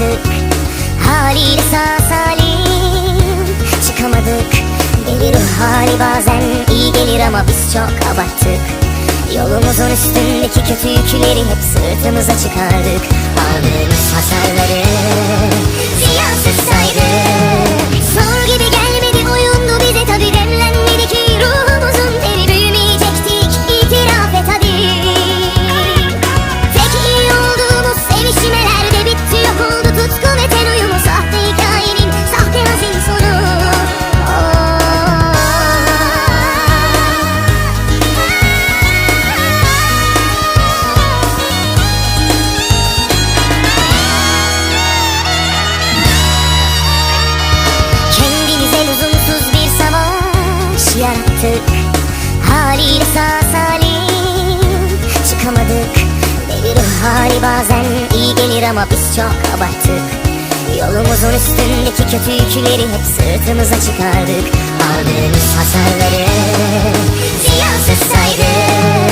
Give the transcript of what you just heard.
yaşamadık Haliyle sağ salim. Çıkamadık. Deli hali bazen iyi gelir ama biz çok abarttık. Yolumuzun üstündeki kötü yükleri hep sırtımıza çıkardık. Aldığımız hasarları yarattık Haliyle sağ salim çıkamadık. Devir hali bazen iyi gelir ama biz çok abarttık. Yolumuzun üstündeki kötü yükleri hep sırtımıza çıkardık. Aldığımız hasarları ziyansız saydık